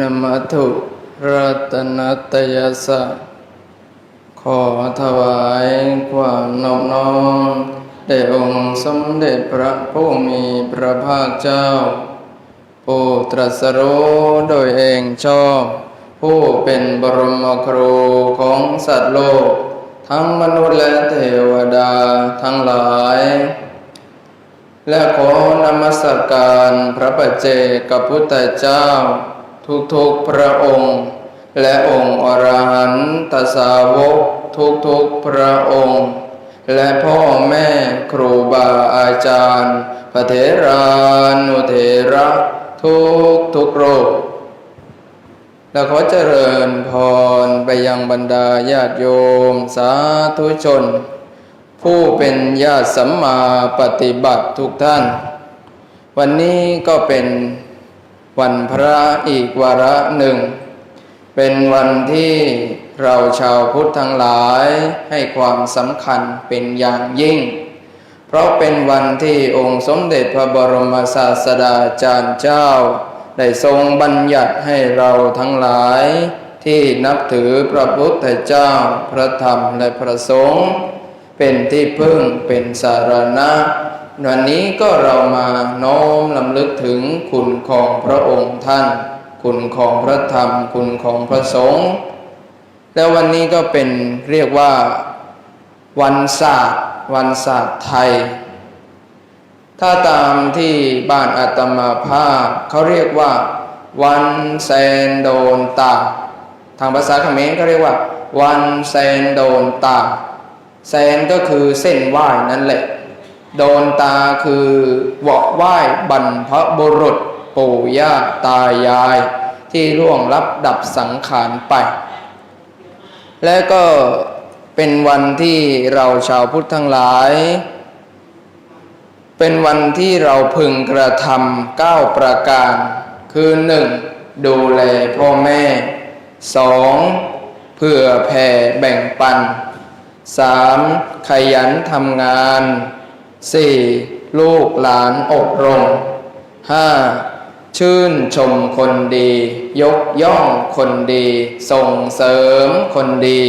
นมัตถุรัตนัตยสะขอถวายความนอบน้อมแด่องค์สมเด็จพระผู้มีพระภาคเจ้า ผู้ตรัสรู้โดยเองชอบ ผู้เป็นบรมครูของสัตว์โลก ทั้งมนุษย์และเทวดาทั้งหลาย และขอนมัสการพระปัจเจกับพุทธเจ้า ทุกๆพระองค์ และองค์อรหันตสาวกทุกๆพระองค์และพ่อแม่ครูบาอาจารย์ พระเถรานุเถระ ทุกทุกโรคและขอเจริญพรไปยังบรรดาญาติโยม สาธุชน ผู้เป็นญาติสัมมาปฏิบัติทุกท่าน วันนี้ก็เป็นวันพระอีกวาระหนึ่ง เป็นวันที่เราชาวพุทธทั้งหลายให้ความสำคัญเป็นอย่างยิ่ง ราะเป็นวันที่องค์สมเด็จพระบรมศาสดาจารย์เจ้า ได้ทรงบัญญัติให้เราทั้งหลาย ที่นับถือพระพุทธเจ้าพระธรรมและพระสงฆ์เป็นที่พึ่งเป็นสารณะ วันนี้ก็เรามาน้อมลำลึกถึงคุณของพระองค์ท่าน คุณของพระธรรม คุณของพระสงฆ์แล้ววันนี้ก็เป็นเรียกว่าวันศาสตร์ วันศาสตร์ไทย ถ้าตามที่บ้านอาตมาภาพเขาเรียกว่า วันแซนโดนตา ทางภาษาเขมรเขาเรียกว่า วันแซนโดนตาแซนก็คือเส้นไหว้นั่นแหละ โดนตาคือวอกไหว้บรรพบุรุษปู่ย่าตายาย ที่ล่วงลับดับสังขารไป และก็ เป็นวันที่เราชาวพุทธทั้งหลาย เป็นวันที่เราพึงกระทำเก้าประการ คือหนึ่งดูแลพ่อแม่สองเพื่อแผ่แบ่งปันสามขยันทำงานสี่ลูกหลานอบรมห้าชื่นชมคนดี ยกย่องคนดี ส่งเสริมคนดี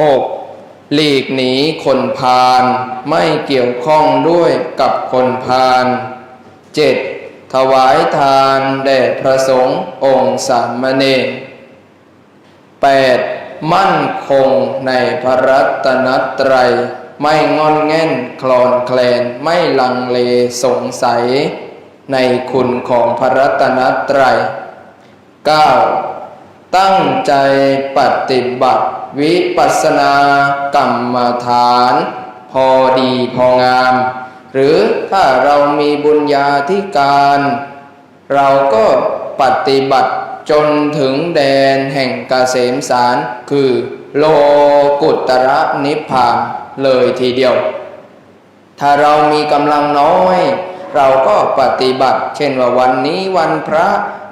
6. หลีกหนีคนพาลไม่เกี่ยวข้องด้วยกับคนพาล 7. ถวายทานแด่พระสงฆ์องค์สามเณร 8. มั่นคงในพระรัตนตรัย ไม่งอนแง่นคลอนแคลนไม่ลังเลสงสัย ในคุณของพระรัตนตรัย 9. ตั้งใจปฏิบัติ วิปัสสนากรรมฐาน พอดีพองาม หรือถ้าเรามีบุญญาธิการ เราก็ปฏิบัติจนถึงแดนแห่งกเกษมสาร คือโลกุตระนิพพานเลยทีเดียว ถ้าเรามีกำลังน้อย เราก็ปฏิบัติ เช่นว่าวันนี้วันพระ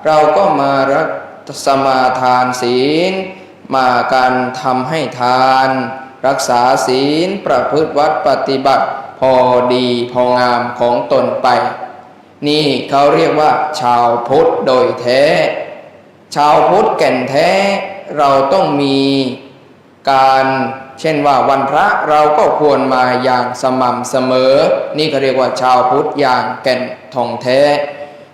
เราก็มารักสมาทานศีล มาการทำให้ทาน รักษาศีลประพฤติวัดปฏิบัติ พอดีพองามของตนไป นี่เขาเรียกว่า ชาวพุทธโดยแท้ ชาวพุทธแก่นแท้เราต้องมีการเช่นว่าวันพระเราก็ควรมาอย่างสม่ำเสมอ นี่เขาเรียกว่าชาวพุทธอย่างแก่นทองแท้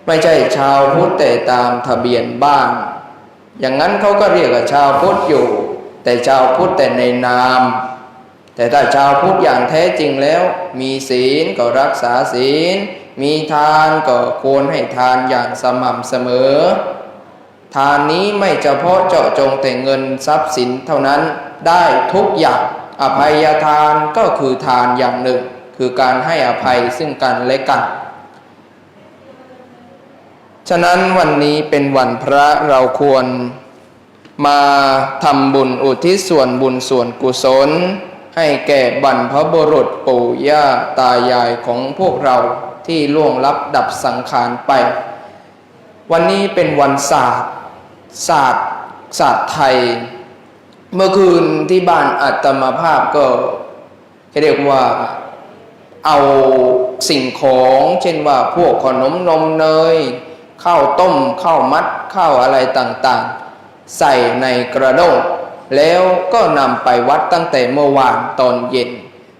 ไม่ใช่ชาวพุทธแต่ตามทะเบียนบ้าน อย่างนั้นเขาก็เรียกว่าชาวพุทธอยู่ แต่ชาวพุทธแต่ในนาม แต่ถ้าชาวพุทธอย่างแท้จริงแล้ว มีศีลก็รักษาศีล มีทานก็ควรให้ทานอย่างสม่ำเสมอ ทานนี้ไม่เฉพาะเจาะจงแต่เงินทรัพย์สินเท่านั้นได้ทุกอย่างอภัยทานก็คือทานอย่างหนึ่ง คือการให้อภัยซึ่งกันและกัน ฉะนั้นวันนี้เป็นวันพระเราควร มาทำบุญอุทิศส่วนบุญส่วนกุศล ให้แก่บรรพบุรุษปู่ย่าตายายของพวกเราที่ล่วงลับดับสังขารไป วันนี้เป็นวันศาสตร์ศาสตร์ศาสตร์ไทย เมื่อคืนที่บ้านอัตมาภาพก็เรียกว่าเอาสิ่งของ เช่นว่าพวกขนมนมเนย ข้าวต้มข้าวมัดข้าวอะไรต่างๆ ใส่ในกระด้งแล้วก็นำไปวัดตั้งแต่เมื่อวานตอนเย็น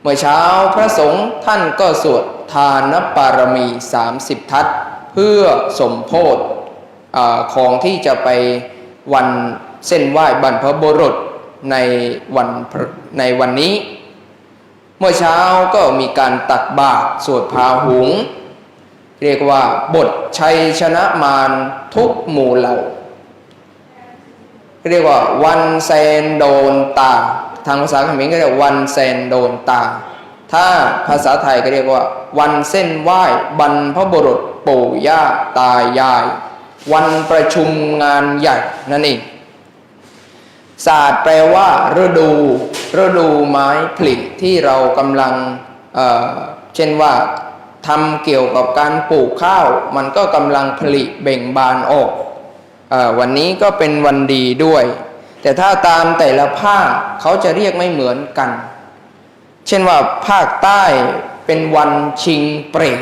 เมื่อเช้าพระสงฆ์ท่านก็สวดทานปารมี 30 ทัศเพื่อสมโพธอของที่จะไปวันเส้นไหว้บรรพบุรุษในวันในวันนี้ เมื่อเช้าก็มีการตักบาตรสวดพาหุง เรียกว่าบทชัยชนะมารทุกหมู่เหล่า เรียกว่าวันแซนโดนตา ทางภาษาเขมรก็เรียกวันแซนโดนตา ถ้าภาษาไทยก็เรียกว่า วันเส้นไหว้บรรพบุรุษปู่ย่าตายาย วันประชุมงานใหญ่นั่นเองศาสตร์แปลว่าฤดูฤดูไม้ผลิที่เรากำลังเอ่อเช่นว่า ทำเกี่ยวกับการปลูกข้าว มันก็กำลังผลิเบ่งบานออกอวันนี้ก็เป็นวันดีด้วย แต่ถ้าตามแต่ละภาคเขาจะเรียกไม่เหมือนกัน เช่นว่าภาคใต้เป็นวันชิงเปรต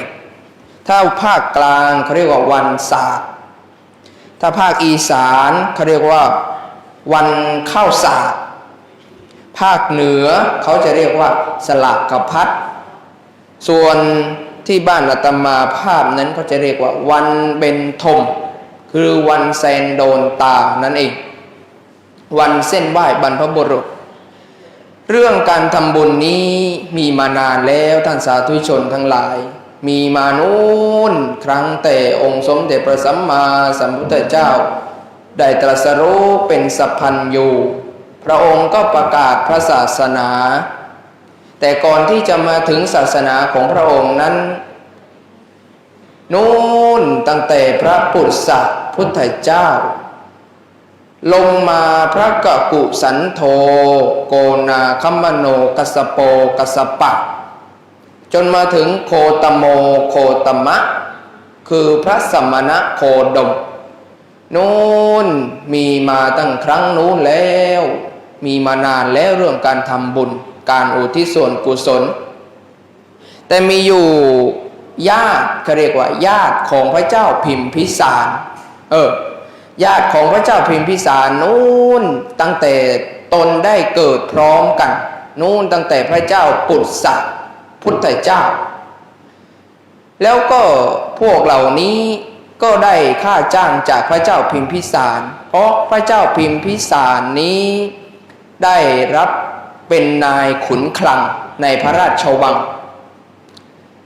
ถ้าภาคกลางเขาเรียกว่าวันศาสตร์ถ้าภาคอีสานเขาเรียกว่าวันเข้าสากภาคเหนือเขาจะเรียกว่าสลากกพัดส่วน ที่บ้านอาตมาภาพนั้นเขาจะเรียกว่า วันเบนทมคือวันแซนโดนตานั่นเอง วันเส้นไหว้บรรพบุรุษ เรื่องการทำบุญนี้มีมานานแล้วท่านสาธุชนทั้งหลาย มีมานู้นครั้งแต่องค์สมเด็จพระสัมมาสัมพุทธเจ้า ได้ตรัสรู้เป็นสัพพันยูพระองค์ก็ประกาศพระศาสนา แต่ก่อนที่จะมาถึงศาสนาของพระองค์นั้น นู่นตั้งแต่พระปุษะพุทธเจ้า ลงมาพระกะกุสันโธโกนาคัมโนกัสโปกัสสปะ จนมาถึงโคตโมโคตมะ คือพระสมณะโคดมนู้นมีมาตั้งครั้งนู้นแล้ว มีมานานแล้วเรื่องการทำบุญ การอุทิศส่วนกุศล แต่มีอยู่ญาติเขาเรียกว่า ญาติของพระเจ้าพิมพิสาร เออ ญาติของพระเจ้าพิมพิสารนู้นตั้งแต่ตนได้เกิดพร้อมกัน นู้นตั้งแต่พระเจ้าปุตสะพุทธเจ้า แล้วก็พวกเหล่านี้ก็ได้ค่าจ้างจากพระเจ้าพิมพิสาร เพราะพระเจ้าพิมพิสารนี้ได้รับ เป็นนายขุนคลังในพระราชวัง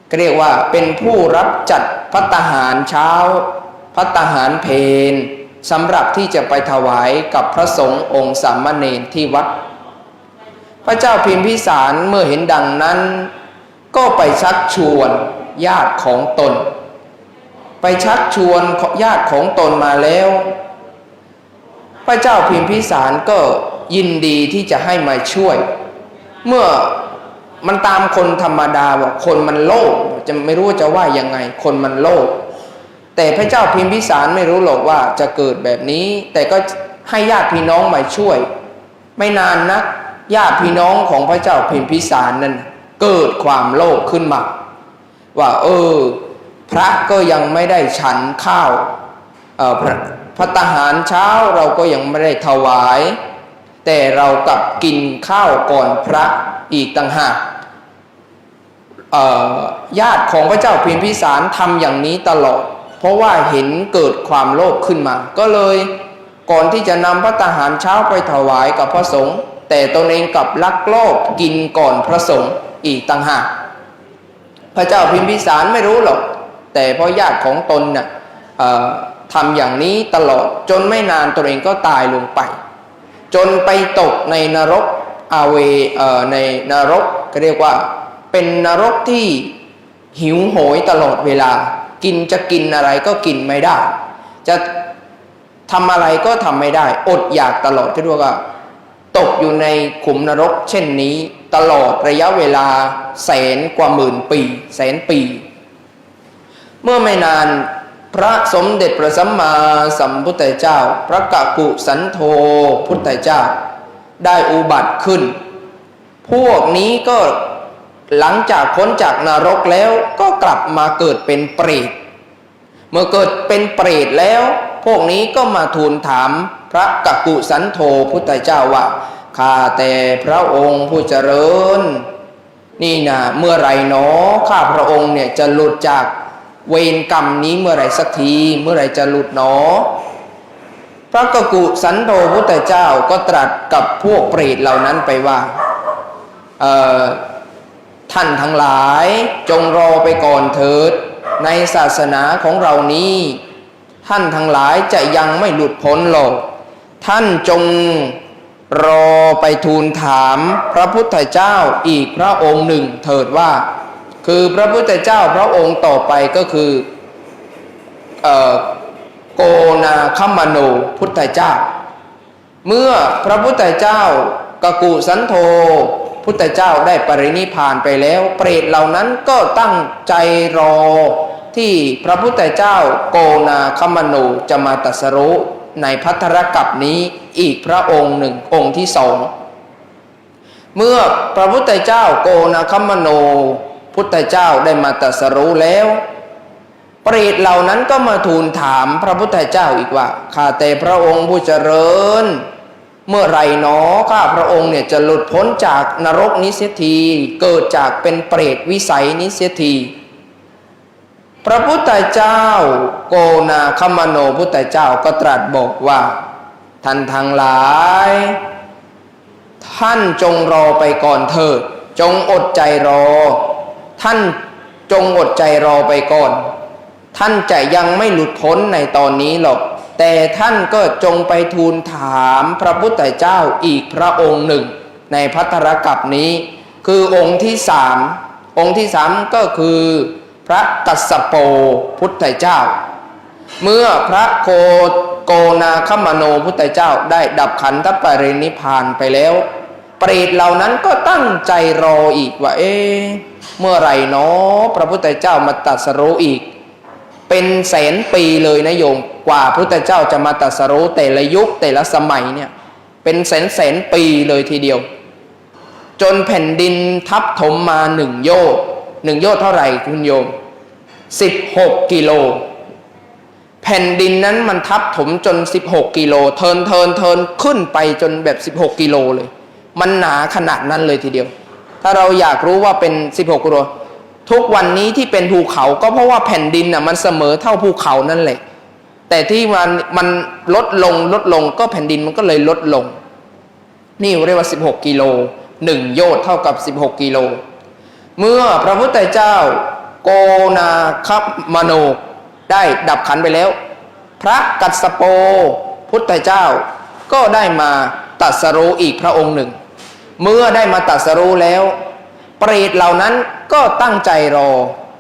ก็เรียกว่าเป็นผู้รับจัดพัตตาหารเช้า พัตตาหารเพนสำหรับที่จะไปถวายกับพระสงฆ์องค์สามเณรที่วัด พระเจ้าพิมพิสารเมื่อเห็นดังนั้น ก็ไปชักชวนญาติของตน ไปชักชวนญาติของตนมาแล้ว พระเจ้าพิมพิสารก็ ยินดีที่จะให้มาช่วย เมื่อมันตามคนธรรมดาว่าคนมันโลภจะไม่รู้ว่าจะว่ายังไง คนมันโลภแต่พระเจ้าพิมพิสารไม่รู้หรอกว่าจะเกิดแบบนี้ แต่ก็ให้ญาติพี่น้องมาช่วย ไม่นานนักญาติพี่น้องของพระเจ้าพิมพิสารนั้น เกิดความโลภขึ้นมาว่า เออ พระก็ยังไม่ได้ฉันข้าวออพระพระทหารเช้าเราก็ยังไม่ได้ถวาย แต่เรากลับกินข้าวก่อนพระอีกต่างหากญาติของพระเจ้าพิมพิสารทำอย่างนี้ตลอด เพราะว่าเห็นเกิดความโลภขึ้นมา ก็เลยก่อนที่จะนำพระทหารเช้าไปถวายกับพระสงฆ์แต่ตนเองกลับลักลอบกินก่อนพระสงฆ์อีกต่างหากพระเจ้าพิมพิสารไม่รู้หรอก แต่เพราะญาติของตนน่ะเอ่อทำอย่างนี้ตลอดจนไม่นานตนเองก็ตายลงไป จนไปตกในนรกอาเวเออในนรกก็เรียกว่า เป็นนรกที่หิวโหยตลอดเวลา กินจะกินอะไรก็กินไม่ได้ จะทำอะไรก็ทำไม่ได้ อดอยากตลอดที่เรียกว่า ตกอยู่ในขุมนรก เช่นนี้ตลอดระยะเวลาแสนกว่าหมื่นปี แสนปี เมื่อไม่นาน พระสมเด็จพระสัมมาสัมพุทธเจ้า พระกะกุสันโธพุทธเจ้า ได้อุบัติขึ้น พวกนี้ก็หลังจากพ้นจากนรกแล้วก็กลับมาเกิดเป็นเปรต เมื่อเกิดเป็นเปรตแล้ว พวกนี้ก็มาทูลถามพระกกุสันโธพุทธเจ้าว่าข้าแต่พระองค์ผู้เจริญ นี่นะเมื่อไรหนอข้าพระองค์เนี่ยจะหลุดจาก เวรกรรมนี้เมื่อไรสักที เมื่อไรจะหลุดหนอ พระกกุสันโธพุทธเจ้าก็ตรัสกับพวกเปรตเหล่านั้นไปว่าท่านทั้งหลายจงรอไปก่อนเถิด ในศาสนาของเรานี้ ท่านทั้งหลายจะยังไม่หลุดพ้นหรอก ท่านจงรอไปทูลถามพระพุทธเจ้าอีกพระองค์หนึ่งเถิดว่า คือพระพุทธเจ้าพระองค์ต่อไปก็คือออโกนาคมโนพุทธเจ้า เมื่อพระพุทธเจ้ากกุสันโธพุทธเจ้าได้ปรินิพานไปแล้ว เปรตเหล่านั้นก็ตั้งใจรอที่พระพุทธเจ้าโกนาคมโนจะมาตรัสรู้ในพัทธรกัปนี้อีกพระองค์หนึ่งองค์ที่สอง เมื่อพระพุทธเจ้าโกนาคมโน พุทธเจ้าได้มาตรัสรู้แล้ว เปรตเหล่านั้นก็มาทูลถามพระพุทธเจ้าอีกว่าข้าแต่พระองค์ผู้เจริญ เมื่อไรหนอข้าพระองค์เนี่ยจะหลุดพ้นจากนรกนี้เสียทีเกิดจากเป็นเปรตวิสัยนี้เสียทีพระพุทธเจ้าโกนาคมโนพุทธเจ้าก็ตรัสบอกว่า ท่านทั้งหลาย ท่านจงรอไปก่อนเถิด จงอดใจรอ ท่านจงอดใจรอไปก่อน ท่านจะยังไม่หลุดพ้นในตอนนี้หรอก แต่ท่านก็จงไปทูลถามพระพุทธเจ้าอีกพระองค์หนึ่ง ในพัทธรกัปนี้ คือองค์ที่สามองค์ที่สามก็คือพระกัสสโปพุทธเจ้า เมื่อพระโคโกนาคมโนพุทธเจ้าได้ดับขันธปรินิพพานไปแล้ว เปรตเหล่านั้นก็ตั้งใจรออีกว่าเอ๊ะ เมื่อไหร่เนาะพระพุทธเจ้ามาตรัสรู้อีก เป็นแสนปีเลยนะโยมกว่าพุทธเจ้าจะมาตรัสรู้แต่ละยุคแต่ละสมัยเนี่ยเป็นแสนแสนปีเลยทีเดียว จนแผ่นดินทับถมมาหนึ่งโยชหนึ่งโยชเท่าไหร่คุณโยมสิบหกกิโลแผ่นดินนั้นมันทับถมจน 16 กิโล เทินเทินเทินขึ้นไปจนแบบ 16 กิโลเลย มันหนาขนาดนั้นเลยทีเดียว ถ้าเราอยากรู้ว่าเป็น 16กิโลทุกวันนี้ที่เป็นภูเขาก็เพราะว่าแผ่นดินน่ะมันเสมอเท่าภูเขานั่นแหละ แต่ที่มันมันลดลงลดลงก็แผ่นดินมันก็เลยลดลง นี่เรียกว่า 16 กิโลหนึ่งโยชน์เท่ากับ 16 กิโล เมื่อพระพุทธเจ้าโกนาคมโนได้ดับขันไปแล้ว พระกัสสโปพุทธเจ้าก็ได้มาตรัสรู้อีกพระองค์หนึ่ง เมื่อได้มาตรัสรู้แล้ว เปรตเหล่านั้นก็ตั้งใจรอ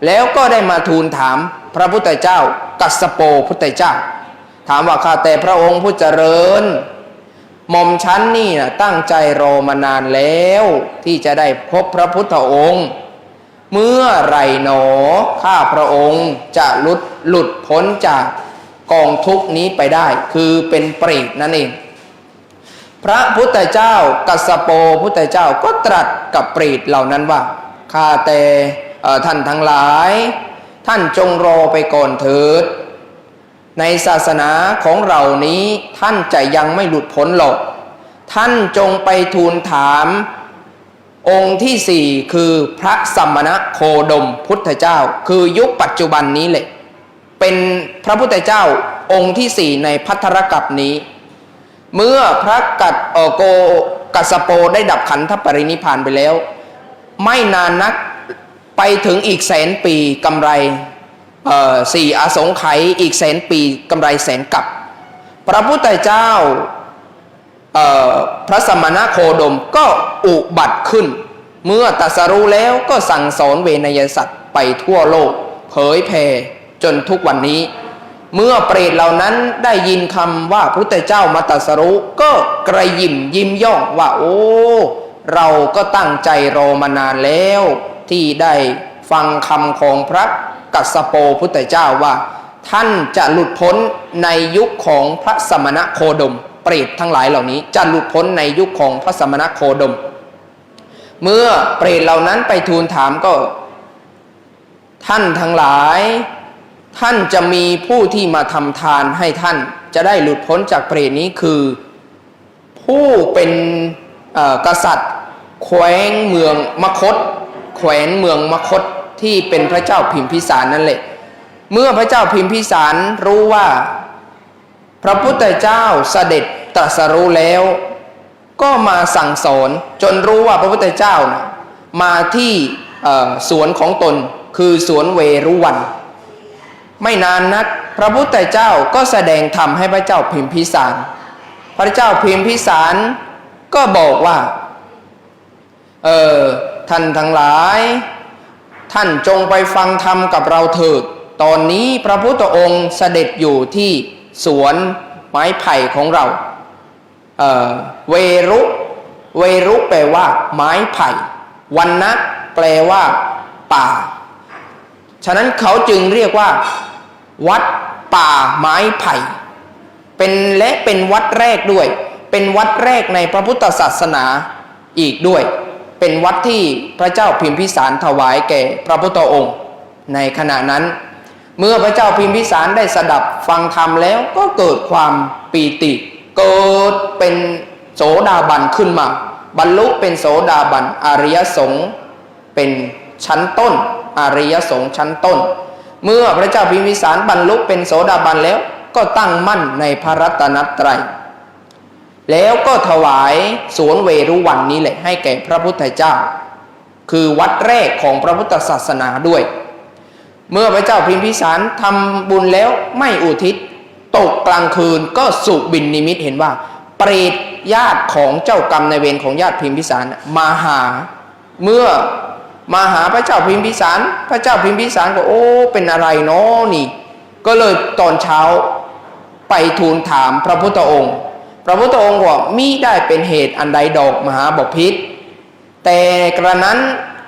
แล้วก็ได้มาทูลถามพระพุทธเจ้า กัสโปพุทธเจ้า ถามว่าข้าแต่พระองค์ผู้เจริญหม่อมชั้นนี่นะตั้งใจรอมานานแล้ว ที่จะได้พบพระพุทธองค์ เมื่อไรหนอข้าพระองค์จะหลุดหลุดพ้นจากกองทุกนี้ไปได้ คือเป็นเปรตนั่นเอง พระพุทธเจ้ากัสโปพุทธเจ้าก็ตรัสกับปรตเหล่านั้นว่าข้าแต่ท่านทั้งหลาย ท่านจงรอไปก่อนเถิด ในศาสนาของเรานี้ท่านจะยังไม่หลุดพ้นหรอกท่านจงไปทูลถาม องค์ที่สี่คือพระสัมมณโคดมพุทธเจ้า คือยุคปัจจุบันนี้แหละเป็นพระพุทธเจ้าองค์ที่สี่ในพัทธรกัปนี้ เมื่อพระกัดโกกัสโปได้ดับขันธปรินิพานไปแล้ว ไม่นานนักไปถึงอีกแสนปีกำไรสี่อสงไขยอีกแสนปีกำไรแสนกับ พระพุทธเจ้าพระสมณโคดมก็อุบัติขึ้น เมื่อตัสรู้แล้วก็สั่งสอนเวนยสัตว์ไปทั่วโลก เผยแผ่จนทุกวันนี้ เมื่อเปรตเหล่านั้นได้ยินคำว่าพระพุทธเจ้ามาตรัสรู้ก็กระยิมยิ้มย่องว่าโอ้ เราก็ตั้งใจรอมานานแล้ว ที่ได้ฟังคำของพระกัสสโปพุทธเจ้าว่า ท่านจะหลุดพ้นในยุคของพระสมณะโคดม เปรตทั้งหลายเหล่านี้จะหลุดพ้นในยุคของพระสมณะโคดม เมื่อเปรตเหล่านั้นไปทูลถามก็ ท่านทั้งหลาย ท่านจะมีผู้ที่มาทำทานให้ท่านจะได้หลุดพ้นจากเปรตนี้คือ ผู้เป็นกษัตริย์แคว้นเมืองมคต แขวนเมืองมคตที่เป็นพระเจ้าพิมพิสารนั่นแหละ เมื่อพระเจ้าพิมพิสารรู้ว่า พระพุทธเจ้าเสด็จตรัสรู้แล้ว ก็มาสั่งสอนจนรู้ว่าพระพุทธเจ้านะมาที่สวนของตนคือสวนเวรุวัน ไม่นานนัก พระพุทธเจ้าก็แสดงธรรมให้พระเจ้าพิมพิสาร พระเจ้าพิมพิสารก็บอกว่า เออท่านทั้งหลาย ท่านจงไปฟังธรรมกับเราเถิด ตอนนี้พระพุทธองค์เสด็จอยู่ที่สวนไม้ไผ่ของเราเออเวรุ เวรุแปลว่า ไม้ไผ่ วันนะแปลว่า ป่า ฉะนั้นเขาจึงเรียกว่า วัดป่าไม้ไผ่ เป็นและเป็นวัดแรกด้วย เป็นวัดแรกในพระพุทธศาสนาอีกด้วย เป็นวัดที่พระเจ้าพิมพิสารถวายแก่พระพุทธองค์ ในขณะนั้น เมื่อพระเจ้าพิมพิสารได้สดับฟังธรรมแล้วก็เกิดความปีติ เกิดเป็นโสดาบันขึ้นมา บรรลุเป็นโสดาบันอริยสงฆ์เป็นชั้นต้น อริยสงฆ์ชั้นต้น เมื่อพระเจ้าพิมพิสารบรรลุเป็นโสดาบันแล้วก็ตั้งมั่นในพระรัตนตรัย แล้วก็ถวายสวนเวรุวันนี้แหละให้แก่พระพุทธเจ้า คือวัดแรกของพระพุทธศาสนาด้วย เมื่อพระเจ้าพิมพิสารทำบุญแล้วไม่อุทิศ ตกกลางคืนก็สุบินนิมิตเห็นว่า เปรตญาติของเจ้ากรรมในเวรของญาติพิมพิสารมาหา เมื่อ มาหาพระเจ้าพิมพิสาร พระเจ้าพิมพิสารก็โอ้เป็นอะไรเนาะนี่ ก็เลยตอนเช้าไปทูลถามพระพุทธองค์ พระพุทธองค์บอกมิได้เป็นเหตุอันใดดอกมหาบพิษแต่กระนั้น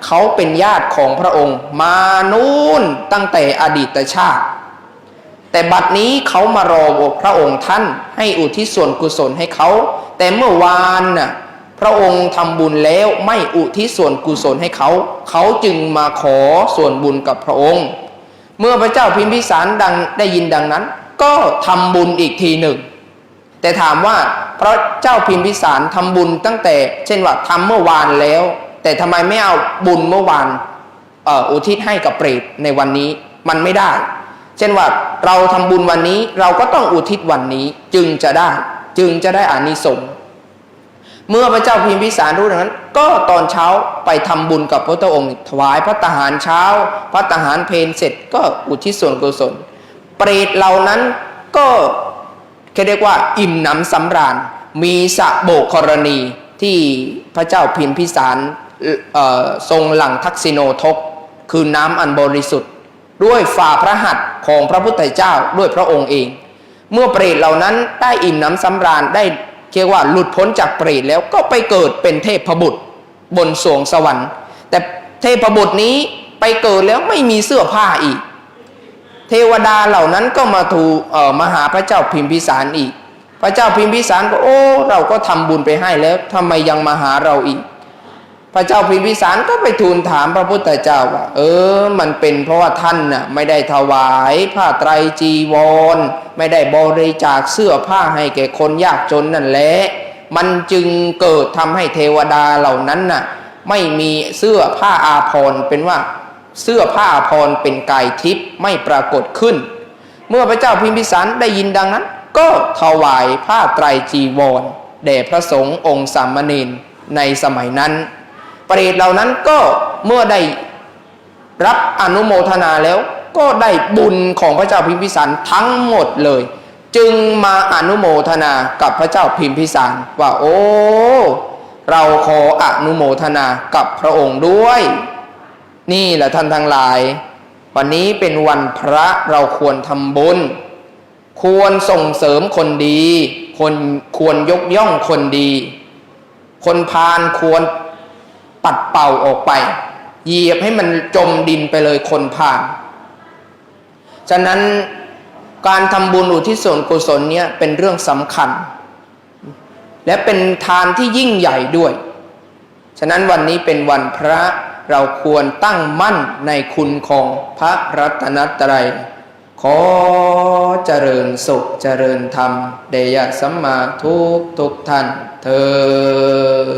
เขาเป็นญาติของพระองค์ มานู่นตั้งแต่อดีตชาติ แต่บัดนี้เขามารอพระองค์ท่านให้อุทิศส่วนกุศลให้เขา แต่เมื่อวานน่ะ พระองค์ทำบุญแล้วไม่อุทิศส่วนกุศลให้เขา เขาจึงมาขอส่วนบุญกับพระองค์ เมื่อพระเจ้าพิมพิสารดังได้ยินดังนั้น ก็ทำบุญอีกทีหนึ่ง แต่ถามว่าพระเจ้าพิมพิสารทำบุญตั้งแต่ เช่นว่าทำเมื่อวานแล้ว แต่ทำไมไม่เอาบุญเมื่อวานอ่ออุทิศให้กับเปรตในวันนี้มันไม่ได้ เช่นว่าเราทำบุญวันนี้เราก็ต้องอุทิศวันนี้จึงจะได้จึงจะได้อานิสงส์ เมื่อพระเจ้าพิมพิสารรู้ดังนั้น ก็ตอนเช้าไปทำบุญกับพระพุทธองค์ ถวายพระตาหารเช้า พระตาหารเพลเสร็จก็อุทิศส่วนกุศล เปรตเหล่านั้นก็เรียกว่า อิ่มหนำสำราญ มีสะโบกกรณีที่พระเจ้าพิมพิสารทรงหลังทักษิโนทก คือน้ำอันบริสุทธิ์ ด้วยฝ่าพระหัตถ์ของพระพุทธเจ้าด้วยพระองค์เอง เมื่อเปรตเหล่านั้นได้อิ่มหน้ำสำราญได้ เรียกว่าหลุดพ้นจากเปรตแล้วก็ไปเกิดเป็นเทพบุตรบนสวงสวรรค์ แต่เทพบุตรนี้ไปเกิดแล้วไม่มีเสื้อผ้าอีก เทวดาเหล่านั้นก็มาถูเอ่อมาหาพระเจ้าพิมพิสารอีก พระเจ้าพิมพิสารก็โอ้ เราก็ทำบุญไปให้แล้วทำไมยังมาหาเราอีก พระเจ้าพิมพิสารก็ไปทูลถามพระพุทธเจ้าว่า เออ มันเป็นเพราะว่าท่านน่ะไม่ได้ถวายผ้าไตรจีวร ไม่ได้บริจาคเสื้อผ้าให้แก่คนยากจนนั่นแหละ มันจึงเกิดทำให้เทวดาเหล่านั้นน่ะ ไม่มีเสื้อผ้าอาภรณ์เป็นว่าเสื้อผ้าอาภรณ์เป็นกายทิพย์ไม่ปรากฏขึ้น เมื่อพระเจ้าพิมพิสารได้ยินดังนั้น ก็ถวายผ้าไตรจีวรแด่พระสงฆ์องค์สามเณรในสมัยนั้น เปรตเหล่านั้นก็เมื่อได้รับอนุโมทนาแล้ว ก็ได้บุญของพระเจ้าพิมพิสารทั้งหมดเลย จึงมาอนุโมทนากับพระเจ้าพิมพิสารว่าโอ้เราขออนุโมทนากับพระองค์ด้วย นี่แหละท่านทั้งหลาย วันนี้เป็นวันพระเราควรทำบุญ ควรส่งเสริมคนดีคนควรยกย่องคนดี คนพาลควร ปัดเป่าออกไป เหยียบให้มันจมดินไปเลยคนพาลฉะนั้นการทำบุญอุทิศส่วนกุศลเนี่ยเป็นเรื่องสำคัญ และเป็นทานที่ยิ่งใหญ่ด้วย ฉะนั้นวันนี้เป็นวันพระเราควรตั้งมั่นในคุณของพระรัตนตรัย ขอเจริญสุขเจริญธรรม เดยะสัมมาทุกทุกท่านเธอ